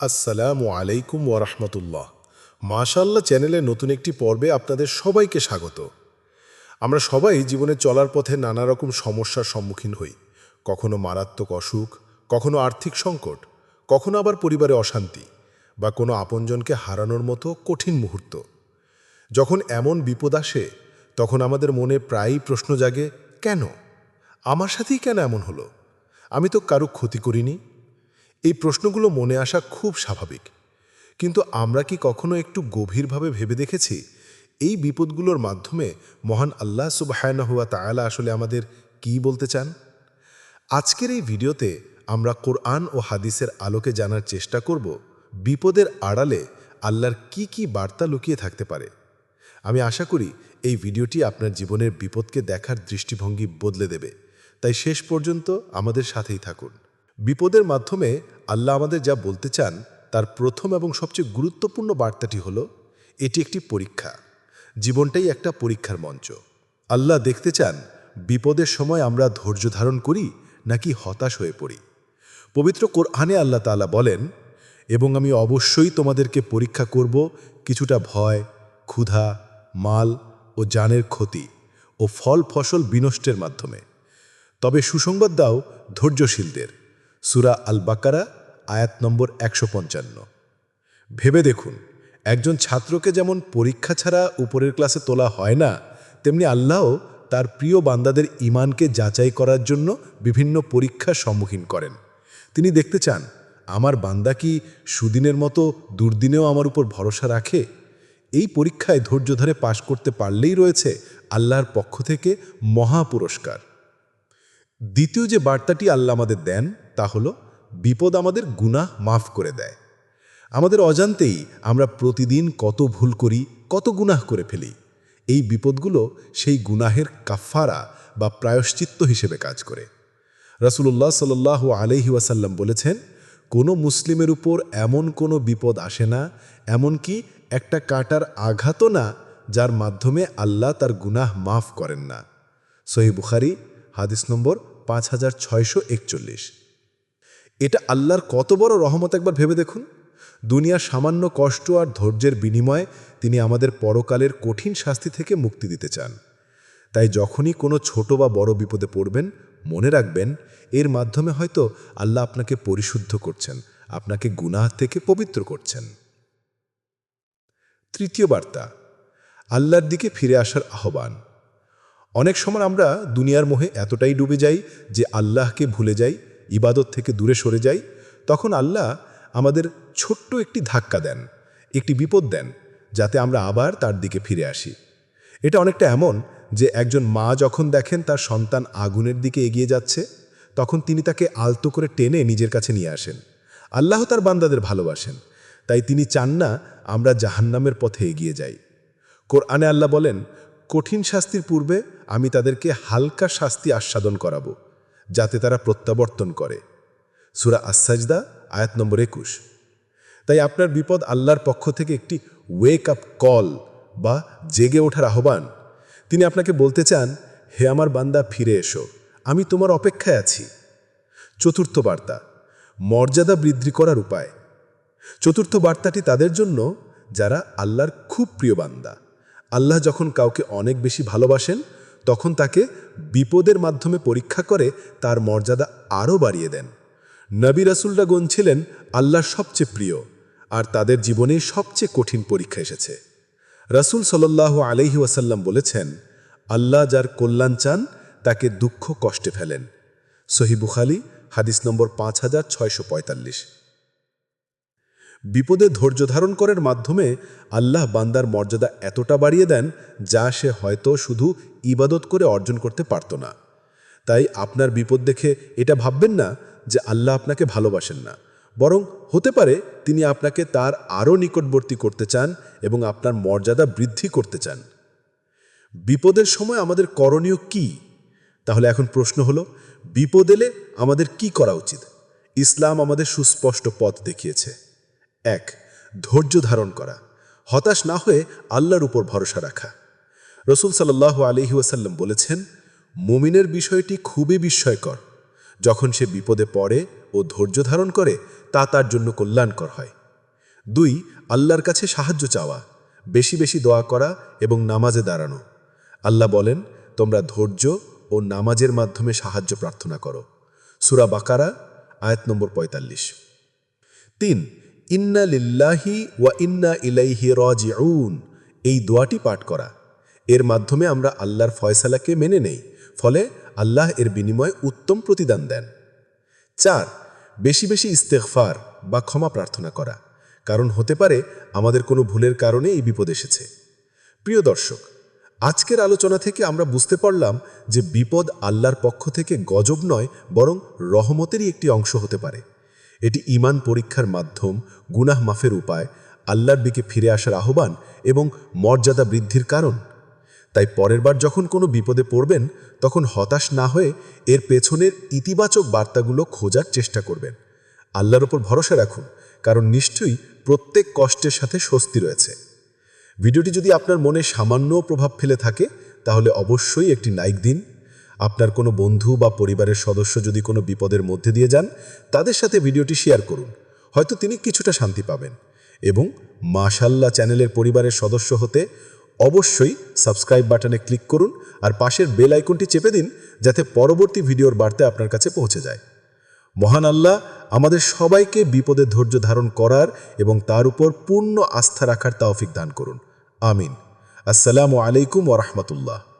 আসসালামু আলাইকুম ওরহমতুল্লাহ মাশাল্লাহ চ্যানেলের নতুন একটি পর্বে আপনাদের সবাইকে স্বাগত। আমরা সবাই জীবনে চলার পথে নানা রকম সমস্যার সম্মুখীন হই। কখনো মারাত্মক অসুখ, কখনো আর্থিক সংকট, কখনো আবার পরিবারে অশান্তি বা কোনো আপনজনকে হারানোর মতো কঠিন মুহূর্ত। যখন এমন বিপদ আসে, তখন আমাদের মনে প্রায়ই প্রশ্ন জাগে, কেন? আমার সাথেই কেন এমন হলো? আমি তো কারও ক্ষতি করিনি এই প্রশ্নগুলো মনে আসা খুব স্বাভাবিক। কিন্তু আমরা কি কখনো একটু গভীরভাবে ভেবে দেখেছি? এই বিপদগুলোর মাধ্যমে মহান আল্লাহ সুবাহায়নাহুয়া তায়ালা আসলে আমাদের কি বলতে চান? আজকের এই ভিডিওতে আমরা কোরআন ও হাদিসের আলোকে জানার চেষ্টা করব বিপদের আড়ালে আল্লাহর কি কি বার্তা লুকিয়ে থাকতে পারে। আমি আশা করি এই ভিডিওটি আপনার জীবনের বিপদকে দেখার দৃষ্টিভঙ্গি বদলে দেবে। তাই শেষ পর্যন্ত আমাদের সাথেই থাকুন। বিপদের মাধ্যমে আল্লাহ আমাদের যা বলতে চান, তার প্রথম এবং সবচেয়ে গুরুত্বপূর্ণ বার্তাটি হলো, এটি একটি পরীক্ষা। জীবনটাই একটা পরীক্ষার মঞ্চ। আল্লাহ দেখতে চান, বিপদের সময় আমরা ধৈর্য ধারণ করি নাকি হতাশ হয়ে পড়ি। পবিত্র কোরআনে আল্লাহ তাআলা বলেন, এবং আমি অবশ্যই তোমাদেরকে পরীক্ষা করব কিছুটা ভয়, ক্ষুধা, মাল ও জানের ক্ষতি ও ফল ফসল বিনষ্টের মাধ্যমে। তবে সুসংবাদ দাও ধৈর্যশীলদের। সুরা আল বাকারা আয়াত নম্বর একশো পঞ্চান্ন। ভেবে দেখুন, একজন ছাত্রকে যেমন পরীক্ষা ছাড়া উপরের ক্লাসে তোলা হয় না, তেমনি আল্লাহও তার প্রিয় বান্দাদের ইমানকে যাচাই করার জন্য বিভিন্ন পরীক্ষার সম্মুখীন করেন। তিনি দেখতে চান, আমার বান্দা কি সুদিনের মতো দুর্দিনেও আমার উপর ভরসা রাখে? এই পরীক্ষায় ধৈর্য ধরে পাশ করতে পারলেই রয়েছে আল্লাহর পক্ষ থেকে মহা পুরস্কার। দ্বিতীয় যে বার্তাটি আল্লাহ আমাদের দেন, তা হলো, বিপদ আমাদের গুনাহ মাফ করে দেয়। আমাদের অজান্তেই আমরা প্রতিদিন কত ভুল করি, কত গুনাহ করে ফেলি। এই বিপদগুলো সেই গুনাহের কাফারা বা প্রায়শ্চিত্ত হিসেবে কাজ করে। রাসুলুল্লাহ সাল আলহি ওয়াসাল্লাম বলেছেন, কোনো মুসলিমের উপর এমন কোনো বিপদ আসে না, এমনকি একটা কাটার আঘাতও না, যার মাধ্যমে আল্লাহ তার গুনাহ মাফ করেন না। সহি বুখারি হাদিস নম্বর পাঁচ হাজার ছয়শো একচল্লিশ। এটা আল্লাহর কত বড় রহমত একবার ভেবে দেখুন। দুনিয়ার সামান্য কষ্ট আর ধৈর্যের বিনিময়ে তিনি আমাদের পরকালের কঠিন শাস্তি থেকে মুক্তি দিতে চান। তাই যখনই কোনো ছোট বা বড় বিপদে পড়বেন, মনে রাখবেন, এর মাধ্যমে হয়তো আল্লাহ আপনাকে পরিশুদ্ধ করছেন, আপনাকে গুনাহ থেকে পবিত্র করছেন। তৃতীয় বার্তা, আল্লাহর দিকে ফিরে আসার আহ্বান। অনেক সময় আমরা দুনিয়ার মোহে এতটাই ডুবে যাই যে আল্লাহকে ভুলে যাই, ইবাদত থেকে দূরে সরে যাই, তখন আল্লাহ আমাদের ছোট্ট একটি ধাক্কা দেন, একটি বিপদ দেন, যাতে আমরা আবার তার দিকে ফিরে আসি। এটা অনেকটা এমন যে একজন মা যখন দেখেন তার সন্তান আগুনের দিকে এগিয়ে যাচ্ছে, তখন তিনি তাকে আলতো করে টেনে নিজের কাছে নিয়ে আসেন। আল্লাহ তার বান্দাদের ভালোবাসেন, তাই তিনি চান না আমরা জাহান্নামের পথে এগিয়ে যাই। কোরআনে আল্লাহ বলেন কঠিন শাস্তির পূর্বে আমি তাদেরকে হালকা শাস্তি আস্বাদন করাবো, যাতে তারা প্রত্যাবর্তন করে। সুরা আসাজদা আয়াত নম্বর একুশ। তাই আপনার বিপদ আল্লাহর পক্ষ থেকে একটি ওয়েক আপ কল বা জেগে ওঠার আহ্বান। তিনি আপনাকে বলতে চান, হে আমার বান্দা, ফিরে এসো। আমি তোমার অপেক্ষায় আছি। চতুর্থ বার্তা, মর্যাদা বৃদ্ধি করার উপায়। চতুর্থ বার্তাটি তাদের জন্য, যারা আল্লাহর খুব প্রিয় বান্দা। আল্লাহ যখন কাউকে অনেক বেশি ভালোবাসেন, তখন তাকে বিপদের মাধ্যমে পরীক্ষা করে তার মর্যাদা আরও বাড়িয়ে দেন। নবী রাসুলরা ছিলেন আল্লাহর সবচেয়ে প্রিয়, আর তাদের জীবনে সবচেয়ে কঠিন পরীক্ষা এসেছে। রাসুল সাল্লাহ আলহি ওয়াসাল্লাম বলেছেন, আল্লাহ যার কল্যাণ চান, তাকে দুঃখ কষ্টে ফেলেন। সহি বুখালি হাদিস নম্বর পাঁচ হাজার ছয়শো পঁয়তাল্লিশ। বিপদে ধৈর্য ধারণ করার মাধ্যমে আল্লাহ বান্দার মর্যাদা এতটা বাড়িয়ে দেন যা সে হয়তো শুধু ইবাদত করে অর্জন করতে পারত না। তাই আপনার বিপদ দেখে এটা ভাববেন না যে আল্লাহ আপনাকে ভালোবাসেন না। বরং হতে পারে তিনি আপনাকে তার আরও নিকটবর্তী করতে চান এবং আপনার মর্যাদা বৃদ্ধি করতে চান। বিপদের সময় আমাদের করণীয় কি? তাহলে এখন প্রশ্ন হলো, বিপদ এলে আমাদের কি করা উচিত? ইসলাম আমাদের সুস্পষ্ট পথ দেখিয়েছে। এক, ধৈর্য ধারণ করা। হতাশ না হয়ে আল্লাহর উপর ভরসা রাখা। রসুল সাল্লাহ আলহি ওয়াসাল্লাম বলেছেন, মুমিনের বিষয়টি খুবই বিস্ময়কর। যখন সে বিপদে পড়ে ও ধৈর্য ধারণ করে, তা তার জন্য কল্যাণকর হয়। দুই, আল্লাহর কাছে সাহায্য চাওয়া, বেশি বেশি দোয়া করা এবং নামাজে দাঁড়ানো। আল্লাহ বলেন, তোমরা ধৈর্য ও নামাজের মাধ্যমে সাহায্য প্রার্থনা করো। সুরা বাকারা, আয়াত নম্বর পঁয়তাল্লিশ। তিন ইন্না লিল্লাহি ওয়া ইন্না ইলাইহি রাজিউন এই দোয়াটি পাঠ করা। এর মাধ্যমে আমরা আল্লাহর ফয়সালাকে মেনে নেই, ফলে আল্লাহ এর বিনিময়ে উত্তম প্রতিদান দেন। চার, বেশি বেশি ইস্তেগফার বা ক্ষমা প্রার্থনা করা। কারণ হতে পারে আমাদের কোনো ভুলের কারণে এই বিপদ এসেছে। প্রিয় দর্শক, আজকের আলোচনা থেকে আমরা বুঝতে পারলাম যে বিপদ আল্লাহর পক্ষ থেকে গজব নয়, বরং রহমতেরই একটি অংশ হতে পারে। এটি ইমান পরীক্ষার মাধ্যম, গুনাহ মাফের উপায়, আল্লাহর দিকে ফিরে আসার আহ্বান এবং মর্যাদা বৃদ্ধির কারণ। তাই পরের বার যখন কোনো বিপদে পড়বেন, তখন হতাশ না হয়ে এর পেছনের ইতিবাচক বার্তাগুলো খোঁজার চেষ্টা করবেন। আল্লাহর ওপর ভরসা রাখুন, কারণ নিশ্চয়ই প্রত্যেক কষ্টের সাথে স্বস্তি রয়েছে। ভিডিওটি যদি আপনার মনে সামান্য প্রভাব ফেলে থাকে, তাহলে অবশ্যই একটি লাইক দিন। আপনার কোনো বন্ধু বা পরিবারের সদস্য যদি কোনো বিপদের মধ্যে দিয়ে যান, তাদের সাথে ভিডিওটি শেয়ার করুন। হয়তো তিনি কিছুটা শান্তি পাবেন। এবং মাশাল্লাহ চ্যানেলের পরিবারের সদস্য হতে অবশ্যই সাবস্ক্রাইব বাটনে ক্লিক করুন আর পাশের বেল আইকনটি চেপে দিন যাতে পরবর্তী ভিডিওর বার্তা আপনার কাছে পৌঁছে যায়। মহান আল্লাহ আমাদের সবাইকে বিপদে ধৈর্য ধারণ করার এবং তার উপর পূর্ণ আস্থা রাখার তাওফিক দান করুন। আমিন। আসসালামু আলাইকুম ওরহমতুল্লাহ